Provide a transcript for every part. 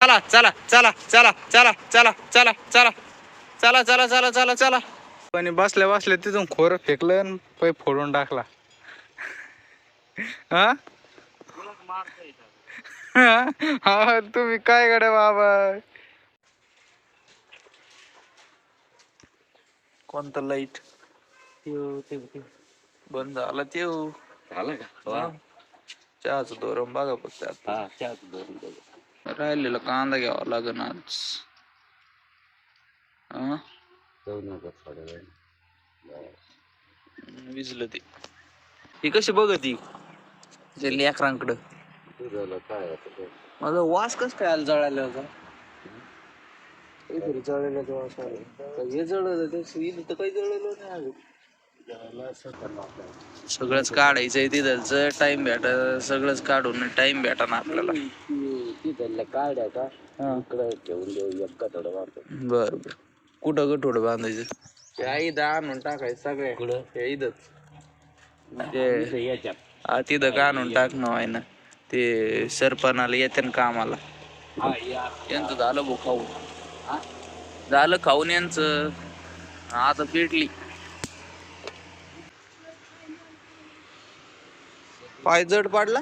चला चला चला चला चला चला चला चला चला चला चला चला चला पण बसल्या बसल्या तिथून खोर फेकलं आणि पै फोडून टाकला हा हा तुम्ही काय गड्या बाबा कोणतं लाइट बंद झाला ते झालं का चहाचं दोरम बघा फक्त आता. हा त्याच दोन दोन राहिलेला कांदा घ्यावा लागेल आज हा? विजलं ते. ही कशी बघ ती ते लेकरांकडं. तुझं काय आता ते? माझा वास कस काय आला जळायला होता काहीतरी जळलेला वास आला. हे जळलं? इथं तर काही जळलेलं नाही अजून. सगळंच काढायचंय तिथं. टाइम भेटा सगळंच काढून टाइम भेटा ना आपल्याला ती- ती त्याला काढ्या का हा. इकडं ठेवून देऊ एक थोडं वाटत बर बर. कुठं गठोड बांधायचं? ते आई दा आणून टाकायचं सगळे. कुठं? हे इथंच. ते इथं याच्यात. हा, तिथं का आणून टाकणं आहे ना. ते सरपणाला येते ना कामाला. हा या. यांचं झालं भो खाऊन. हा? झालं खाऊन यांचं. आता पेटली. पाय जड पाडला?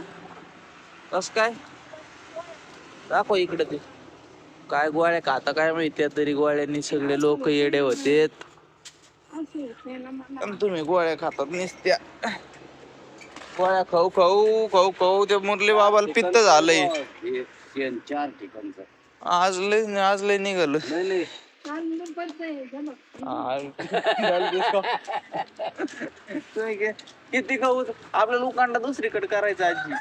कस काय? दाखव इकडे ते. काय गोळ्या खाता काय माहिती तरी गोळ्यांनी सगळे लोक येडे होते तुम्ही गोळ्या खातात नुसत्या. गोळ्या खाऊ खाऊ खाऊ खाऊ त्या मुरली बाबाला पित्त झालंय. चार ठिकाणचं आज लय आज लय निघालं किती खाऊ? आपल्या लोकांना दुसरीकडे करायचं आजी.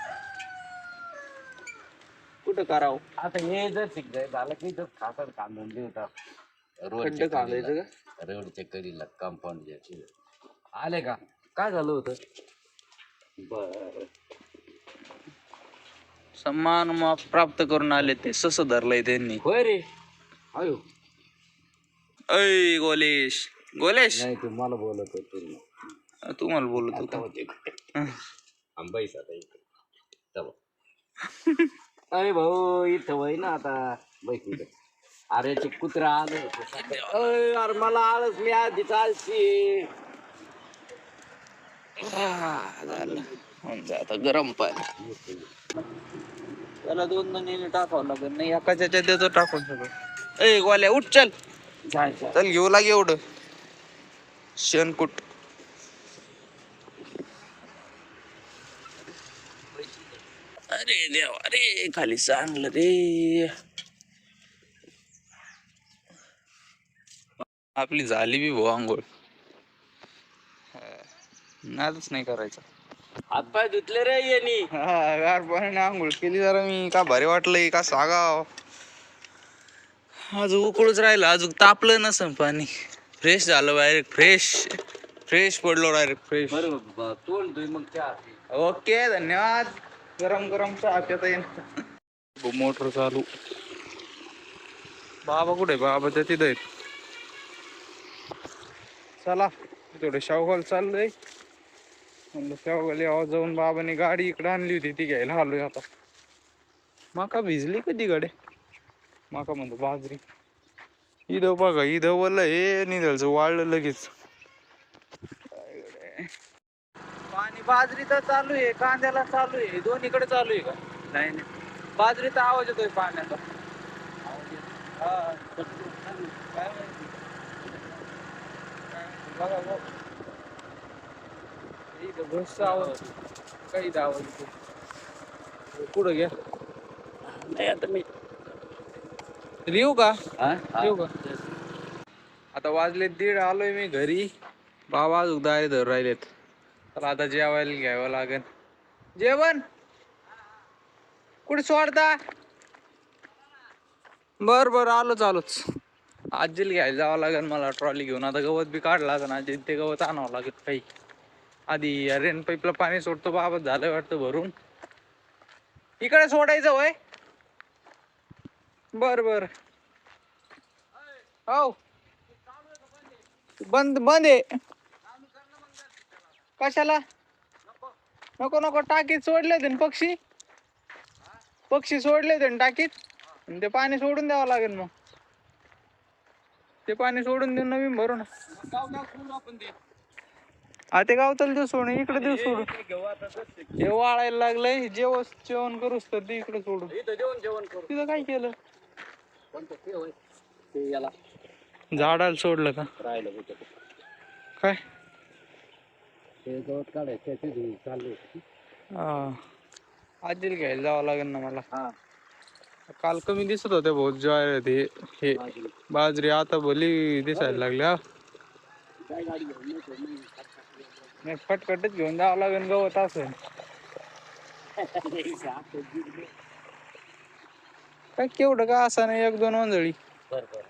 कुठं करावं. आता हे जर शिकतंय झालं की तर खातात कांदून देतात. खड्ड कांदायचं का? रोडच्या कडीला कंपाऊंड आले का? काय झालं होतं? बर. सन्मान माप प्राप्त करून आले ते सस धरलंय त्यांनी. होय रे. अयो ऐ गोलेश. गोलेश. नाही तू मला बोलत होतो तुम्हाला बोलत आता होतो. आता इथे तवा. अरे भाऊ इथं वय ना आता. बैठ. अरे ते कुत्रा आलं. होतं अरे मला आळस मी आधी चालशी झालं म्हणजे आता गरम पाणी. त्याला दोन दोन टाकावं लागेल. नाही एकाच्या याच्यात देतो टाकून सगळं. ए गोल्या उठ चल. जायचं चल घेऊ लागे एवढं. शेणकूट. अरे देवा अरे खाली सांगलं रे. आपली झाली बी भाऊ आंघोळ. नादच नाही करायचं. हातपाय धुतले रे गार पाण्याने आंघोळ केली जरा मी. का भारी वाटलंय का सांगाव. अजून उकळूच राहिलं अजून तापलं नसन पाणी. फ्रेश झालं डायरेक्ट फ्रेश फ्रेश पडलो डायरेक्ट फ्रेश बरोबर तोंड मग. ओके धन्यवाद. गरम गरम चहा पिता येईल मोटर चालू. बाबा कुठे बाबा त्या तिथं चला थोडं शावगाल चाललंय. म्हणलं शावगाल यावं जाऊन बाबाने गाडी इकडे आणली होती ती घ्यायला आलोय आता. माका भिजली कधी गाडी? माका म्हणतो बाजरी. इथं बघा इथं वलं हे निधलचं वाळलं लगेच पाणी बाजरी तर चालू आहे कांद्याला चालू आहे. दोन्हीकडे चालू आहे का? नाही नाही. बाजरीचा आवाज येतोय पाण्याचा. हा. काय माहिती? काय माहिती? बघा बघ. इथं बसचा आवाज काही आवाज येतो कुठं घ्या. नाही आता मी येऊ का? हा? येऊ का? आता वाजले दीड आलोय मी घरी. बाबा अजून दारे धर राहिलेत. तर आता जेवायला घ्यावं लागेल जेवण? कुठे सोडता? बर बर आलो चालूच आजीला घ्यायला जावं लागेल मला ट्रॉली घेऊन. आता गवत बी काढला लागेल आजी ते गवत आणावं लागेल काही आधी रेन पाईपला पाणी सोडतो बाबत झालं वाटतं भरून. इकडे सोडायचं वय बर बर. हो. बंद बंद आहे. कशाला? नको नको टाकीत सोडले ते पक्षी? पक्षी सोडले ते टाकीत? आणि ते पाणी सोडून द्यावं लागेल मग. ते पाणी सोडून देऊन नवीन भरू ना. हा ते गावताल देऊ सोडून इकडे देऊ सोडून. हे वाळायला लागलंय जेव जेवण करूस तर ते इकडे सोडून. जेवण जेवण करू. तिथं काय केलं? झाडाला सोडलं का? राहिलं होतं काय? ते गवत काढायचं ते. चालू हा. आजीला घ्यायला जावं लागेल ना मला. हा. काल कमी दिसत होते बहुत ज्वार ते हे. बाजरी. आता भली दिसायला लागल्या काय गाडी घेऊन येतो मी. नाही फटकटच घेऊन जावं लागेल गवत असेल. काय केवढं का असं नाही एक दोन वंजळी बर बर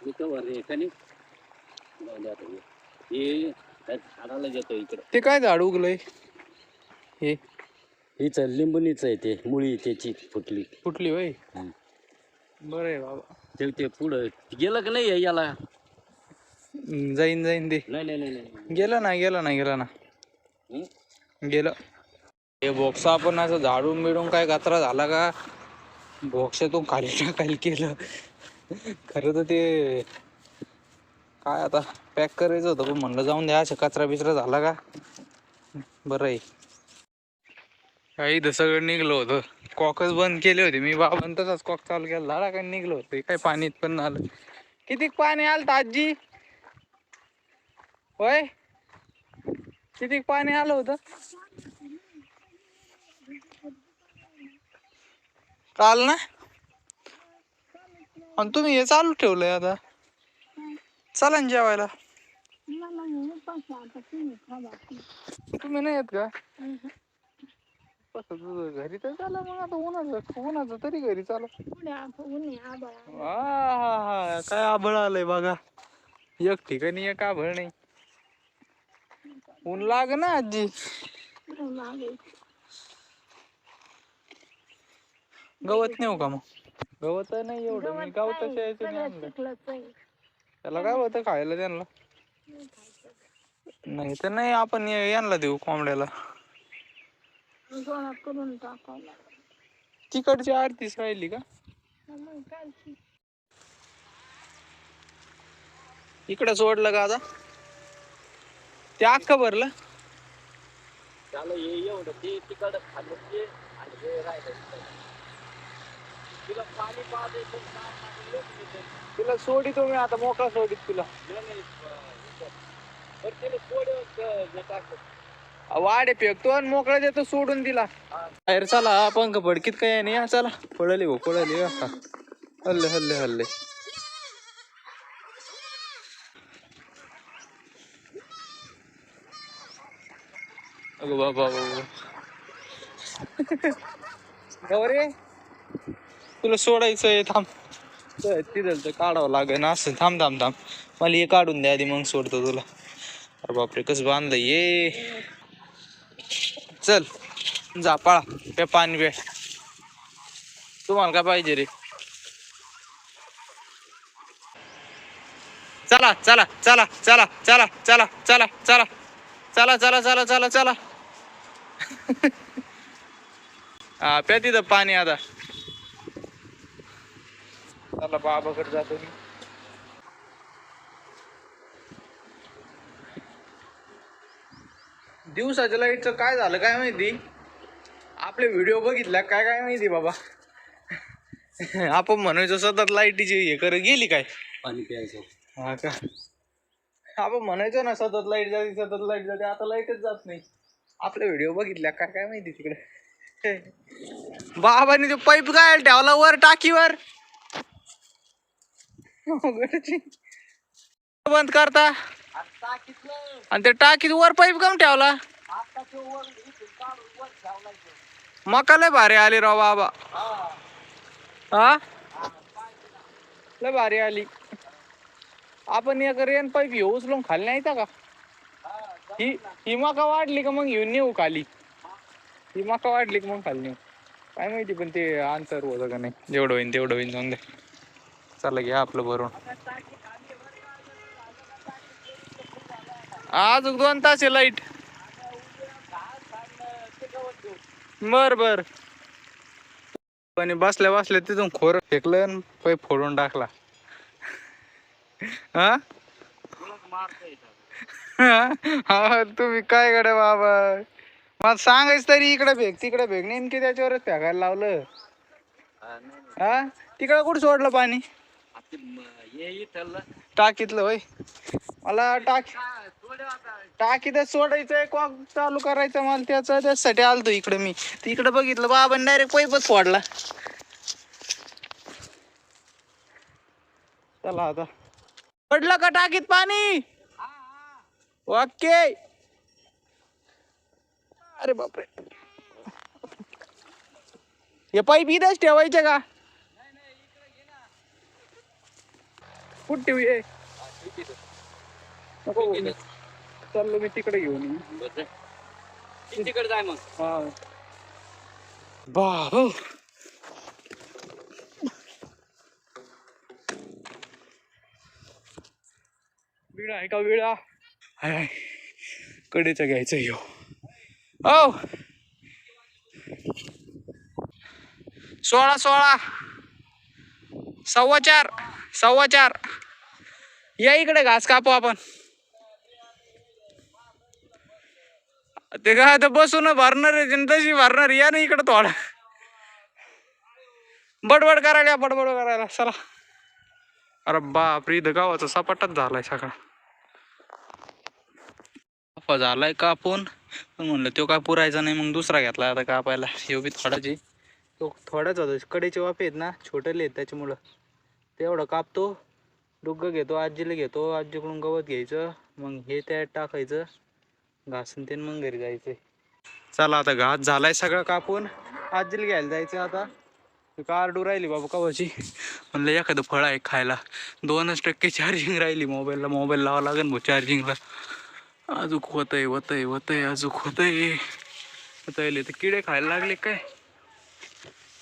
मी कवर रे का नाही? जाऊ दे आता. हे त्या झाडाला इकडे. ते काय झाड उगलंय? हे. हीच लिंबुनीच आहे ते मुळी त्याची फुटली. कुठली वय हम्म. बरं आहे बाबा. ते ते पुढं गेलं का नाही याला? हम्म, जाईन जाईन ते नाही नाही नाही नाही. गेलं ना गेलं ना गेलं ना? गेलं. हे बोक्स आपण असं झाडून बिडून काय कचरा झाला का? बोक्सातून खाली टाकायला केलं. खरं तर ते काय आता? पॅक करायचं होतं पण म्हणलं जाऊन द्या असं कचरा बिचरा झाला का? बरं आहे. काही इथं सगळं निघलं होतं. कॉकच बंद केले होते. मी बाबा तसाच कॉक चालू केला. झाला काय निघलं होतं. काय पाणीत पण नाही आलं. किती पाणी आलं आजी? होय? किती पाणी आलं होतं? काल ना. आणि तुम्ही हे चालू ठेवलंय आता. चला ना जेवायला. तुम्ही नाही येत का? कसं तुझं घरी तर चला मग आता उन्हाचं उन्हाचं तरी घरी चला. आहा, काय आभळ आलंय बघा. एक ठिकाणी एक आभळ नाही. ऊन लाग ना आजी. गवत नेऊ का मग? गवत नाही एवढं मी गवताच्या आणलं. त्याला काय होतं खायला त्यांना? नाही तर नाही आपण या- यांना देऊ कोंबड्याला. करून टाकावं तिकडची आरतीच राहिली का? इकडं सोडलं का आता? ते अख्खं भरलं? त्याला हे एवढं ते तिकडं खाल्लं ते आणि हे राहिलं इकडं. तिला पाणी काम. तिला सोडितो मी आता मोकळा सोडित तुला. तिला वाडे फेकतो आणि मोकळा देतो सोडून दिला बाहेर चला पंख भडकीत काय नाही हा, चला. पळले हो पळले हो हल्ले हल्ले हल्ले. अगो बाबा बाबा. गौरे तुला सोडायचं थांब. तिथं तर काढावं लागेल असं. थांब थांब थांब. मला हे काढून द्या आधी मग सोडतो तुला. अरे बापरे कसं बांधलं ये चल जा पळा. पे पाणी पे तुम्हाला काय पाहिजे रे? चला चला चला चला चला चला चला चला. चला चला चला चला चला. हा प्या तिथं पाणी आता. चला बाबाकडे जातो मी. दिवसाच्या लाईटचं काय झालं काय माहिती? आपले व्हिडिओ बघितल्या काय काय माहिती बाबा? आपण म्हणायचो सतत लाईटीची हे कर गेली काय? पाणी प्यायचं. हा का? आपण म्हणायचो ना सतत लाइट जाते सतत लाइट जाते आता लाईटच जात नाही. आपले व्हिडिओ बघितल्या काय काय माहिती तिकडे? बाबाने तो पाईप काय ठेवला वर टाकीवर. बंद करता. आणि ते टाकीत वर पाईप कम ठेवला? मका लय भारी आली राव बाबा. हा हा लय भारी आली. आपण एक रेन पाईप घेऊ उचलून खाली नाही का? ही ही मका वाढली का मग घेऊन नेऊ खाली? ही मका वाढली का मग खाली नेऊ? काय माहिती पण ते आन्सर होतं का नाही? जेवढं होईन तेवढं होईन जाऊन दे चला घ्या आपलं भरून. आज दोन तास आहे लाइट बर बर. पण बसल्या बसल्या तिथून खोर फेकलं आणि फोडून टाकला. हा? हा तुम्ही काय कडे बाबा? मला सांगायच तरी इकडे फेक तिकडे फेक. नेमकी त्याच्यावरच फेकायला लावलं. हा, तिकडं कुठं सोडलं पाणी? हे इथलं टाकीतलं होय. मला टाक टाकीतच सोडायचंय कॉक चालू करायचं मला त्याचं त्याच्यासाठी आलतो इकडे मी. तिकडे बघितलं बाबा डायरेक्ट पाईपच फोडला. चला आता. पडलं का टाकीत पाणी? ओके. अरे बापरे. हे पाईप इथंच ठेवायचे का? कुठं हा. नको ठीक आहे. चाललो मी तिकडे घेऊन येईन. तिकडे जाय मग. हा. बाबो. विडा आहे का विडा हाय हाय. कडेचा घ्यायचा ह्यो ओ सोळा सोळा. सव्वा चार. सव्वा चार. या इकडे घास कापू आपण. ते काय आता बसून भरणार आहे, तशी भरणार या ना इकडं थोडा. बडबड करायला या, बडबड करायला. चला. अरे बाप रे इथं गावाचा सपाटाच झालाय सगळा. कापा झालाय कापून. पण म्हणलं तो काय पुरायचा नाही मग दुसरा घेतला आता कापायला. हे बी थोडाची तो थोडाच होता. कडेचे वाफे आहेत ना छोटेले आहेत त्याच्यामुळं. तेवढं कापतो डुग्ग घेतो आजीला घेतो आजीकडून गवत घ्यायचं मग हे त्यात टाकायचं घासून ते मग घरी जायचं. चला आता घास झालाय सगळं कापून आजीला घ्यायला जायचं आता. कार्डू राहिली बाबा कवाची. म्हणलं एखादं फळ आहे खायला. दोनच टक्के चार्जिंग राहिली मोबाईलला मोबाईल लावा लागेल भाऊ चार्जिंगला अजूक होतंय होतंय होतंय अजूक होतंय. होतंय तर किडे खायला लागले काय?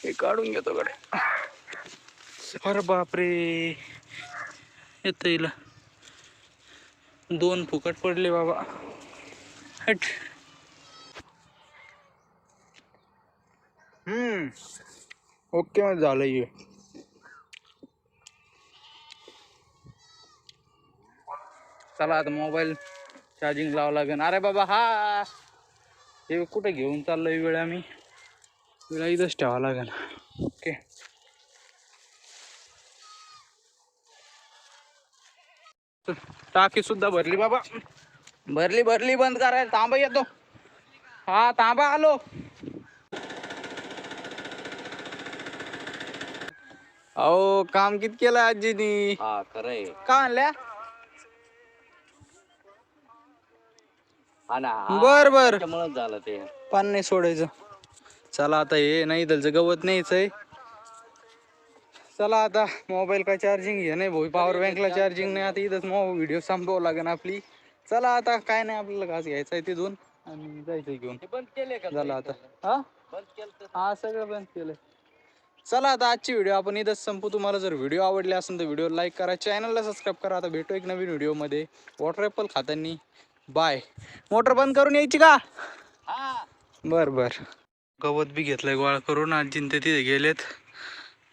हे काढून घेतो कडे अरे बापरे. येतं येईल दोन फुकट पडले बाबा. हट. हम्म. ओके मग झालं हे चला आता मोबाईल चार्जिंग लावा लागेल. अरे बाबा हा. हे कुठे घेऊन चाललोय वेळ आम्ही? वेळा इथंच ठेवा लागेल ओके टाकी सुद्धा भरली बाबा. भरली भरली बंद करायला. तांबा येतो. हा तांबा आलो. अहो काम किती केलं आजीनी? हा खरंय. का आणल्या हा ना बर बर. त्याच्यामुळेच झालं ते. पान नाही सोडायचं. चला आता हे नाही दलचं गवत न्यायचंय चला आता मोबाईल काय चार्जिंग घे नाही भाऊ. पॉवर बँकला चार्जिंग नाही. आता इथंच मग व्हिडिओ संपवावं लागेल आपली. चला आता काय नाही आपल्याला घास घ्यायचा आहे तिथून. आणि जायचं घेऊन. बंद केले का झालं आता. हा? केलं हा सगळं बंद केलंय. चला आता आजची व्हिडिओ आपण इथंच संपू. तुम्हाला जर व्हिडिओ आवडले असेल तर व्हिडिओ लाईक करा. चॅनलला सबस्क्राईब करा. आता भेटू एक नवीन व्हिडिओमध्ये वॉटर ॲपल खातानी. बाय मोटर बंद करून यायची का? हा. बर बर. गवत बी घेतलंय गोळा करून. आजीन ते तिथे गेलेत.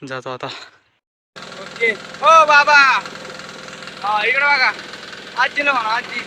जातो आता. ओके हो बाबा. हा इकडे बघा. आजीला म्हणा आजी.